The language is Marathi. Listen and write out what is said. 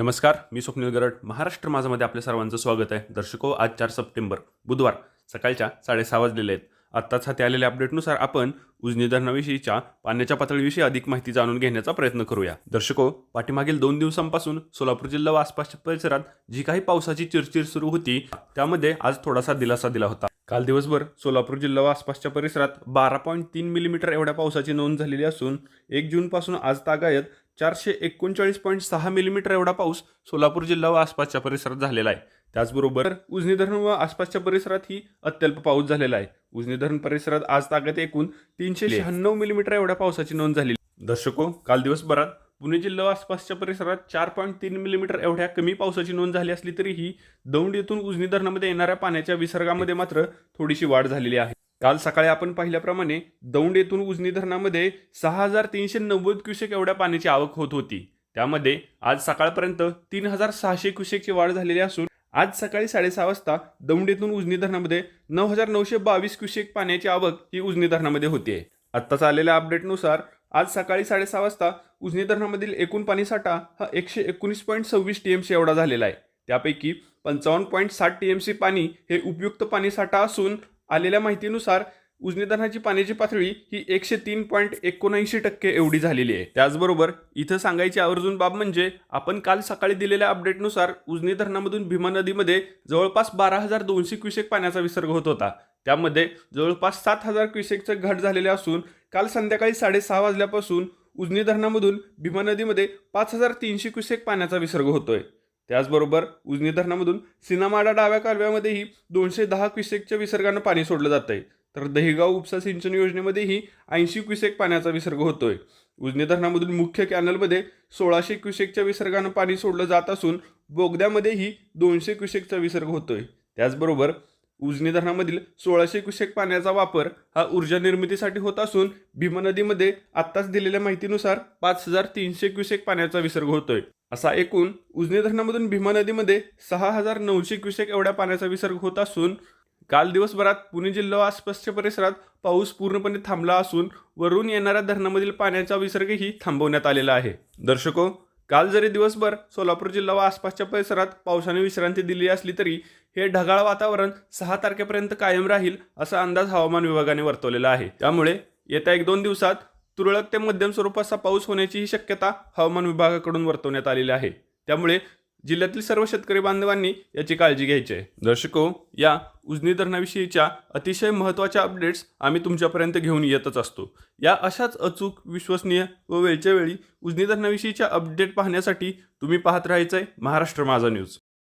नमस्कार मी स्वप्नील गरड. महाराष्ट्र माझामध्ये आपल्या सर्वांचं स्वागत आहे. दर्शको हो, आज चार सप्टेंबर बुधवार सकाळच्या साडेसहा वाजलेले आहेत. आत्ताच हाती आलेल्या अपडेटनुसार आपण उजनी धरणाविषयीच्या पाण्याच्या पातळीविषयी अधिक माहिती जाणून घेण्याचा प्रयत्न करूया. दर्शको हो, पाठीमागील दोन दिवसांपासून सोलापूर जिल्हा व आसपासच्या परिसरात जी काही पावसाची चिरचिर सुरू होती त्यामध्ये आज थोडासा दिलासा दिला होता. काल दिवसभर सोलापूर जिल्हा व आसपासच्या परिसरात बारा पॉईंट तीन मिलीमीटर एवढ्या पावसाची नोंद झालेली असून एक जूनपासून आज तागायत चारशे एकोणचाळीस पॉईंट सहा मिलीमीटर एवढा पाऊस सोलापूर जिल्हा व आसपासच्या परिसरात झालेला आहे. त्याचबरोबर उजनी धरण व आसपासच्या परिसरातही अत्यल्प पाऊस झालेला आहे. उजनी धरण परिसरात आज ताकद एकूण तीनशे शहाण्णव मिलीमीटर एवढ्या पावसाची नोंद झाली. दर्शको काल दिवसभरात पुणे जिल्हा व आसपासच्या परिसरात चार पॉईंट तीन मिलीमीटर एवढ्या कमी पावसाची नोंद झाली असली तरीही दौंड येथून उजनी धरणामध्ये येणाऱ्या पाण्याच्या विसर्गामध्ये मात्र थोडीशी वाढ झालेली आहे. काल सकाळी आपण पाहिल्याप्रमाणे दौंड येथून उजनी धरणामध्ये सहा हजार तीनशे नव्वद क्युसेक एवढ्या पाण्याची आवक होत होती. त्यामध्ये आज सकाळपर्यंत तीन हजार सहाशे क्युसेकची वाढ झालेली असून आज सकाळी साडेसहा वाजता दौंड येथून उजनी धरणामध्ये नऊ हजार नऊशे बावीस क्युसेक पाण्याची आवक ही उजनी धरणामध्ये होतीये आत्ताच आलेल्या अपडेटनुसार आज सकाळी साडेसहा वाजता उजनी धरणामधील एकूण पाणीसाठा हा एकशे एकोणीस पॉईंट सव्वीस टी एम सी एवढा झालेला आहे. त्यापैकी पंचावन्न पॉईंट साठ टी एम सी पाणी हे उपयुक्त पाणीसाठा असून आलेल्या माहितीनुसार उजनी धरणाची पाण्याची पातळी ही एकशे तीन पॉईंट एकोणऐंशी टक्के एवढी झालेली आहे. त्याचबरोबर इथं सांगायची आवर्जून बाब म्हणजे आपण काल सकाळी दिलेल्या अपडेटनुसार उजनी धरणामधून भीमा नदीमध्ये जवळपास बारा हजार दोनशे क्युसेक पाण्याचा विसर्ग होत होता. त्यामध्ये जवळपास सात हजार क्युसेकचं घट झालेले असून काल संध्याकाळी साडेसहा वाजल्यापासून उजनी धरणामधून भीमा नदीमध्ये पाच हजार तीनशे क्युसेक पाण्याचा विसर्ग होतोय. त्याचबरोबर उजनी धरणामधून सिनामाडा डाव्या कालव्यामध्येही दोनशे दहा क्युसेकच्या विसर्गानं पाणी सोडलं जात आहे तर दहिगाव उपसा सिंचन योजनेमध्येही ऐंशी क्युसेक पाण्याचा विसर्ग होतोय. उजनी धरणामधून मुख्य कॅनलमध्ये सोळाशे क्युसेकच्या विसर्गानं पाणी सोडलं जात असून बोगद्यामध्येही दोनशे क्युसेकचा विसर्ग होतोय. त्याचबरोबर उजनी धरणामधील सोळाशे क्युसेक पाण्याचा वापर हा ऊर्जा निर्मितीसाठी होत असून भीमा नदीमध्ये आत्ताच दिलेल्या माहितीनुसार पाच हजार तीनशे क्युसेक पाण्याचा विसर्ग होतोय. असा एकूण उजनी धरणामधून भीमा नदीमध्ये सहा हजार नऊशे क्युसेक एवढ्या पाण्याचा विसर्ग होत असून काल दिवसभरात पुणे जिल्हा आसपासच्या परिसरात पाऊस पूर्णपणे थांबला असून वरून येणाऱ्या धरणामधील पाण्याचा विसर्गही थांबवण्यात आलेला आहे. दर्शको काल जरी दिवसभर सोलापूर जिल्हा व आसपासच्या परिसरात पावसाने विश्रांती दिली असली तरी हे ढगाळ वातावरण सहा तारखेपर्यंत कायम राहील असा अंदाज हवामान विभागाने वर्तवलेला आहे. त्यामुळे येत्या एक दोन दिवसात तुरळक ते मध्यम स्वरूपाचा पाऊस होण्याचीही शक्यता हवामान विभागाकडून वर्तवण्यात आलेली आहे. त्यामुळे जिल्ह्यातील सर्व शेतकरी बांधवांनी याची काळजी घ्यायची आहे. दर्शको या उजनी धरणाविषयीच्या अतिशय महत्त्वाच्या अपडेट्स आम्ही तुमच्यापर्यंत घेऊन येतच असतो. या अशाच अचूक विश्वसनीय व वेळच्या वेळी उजनी धरणाविषयीच्या अपडेट पाहण्यासाठी तुम्ही पाहत राहायचं आहे महाराष्ट्र माझा न्यूज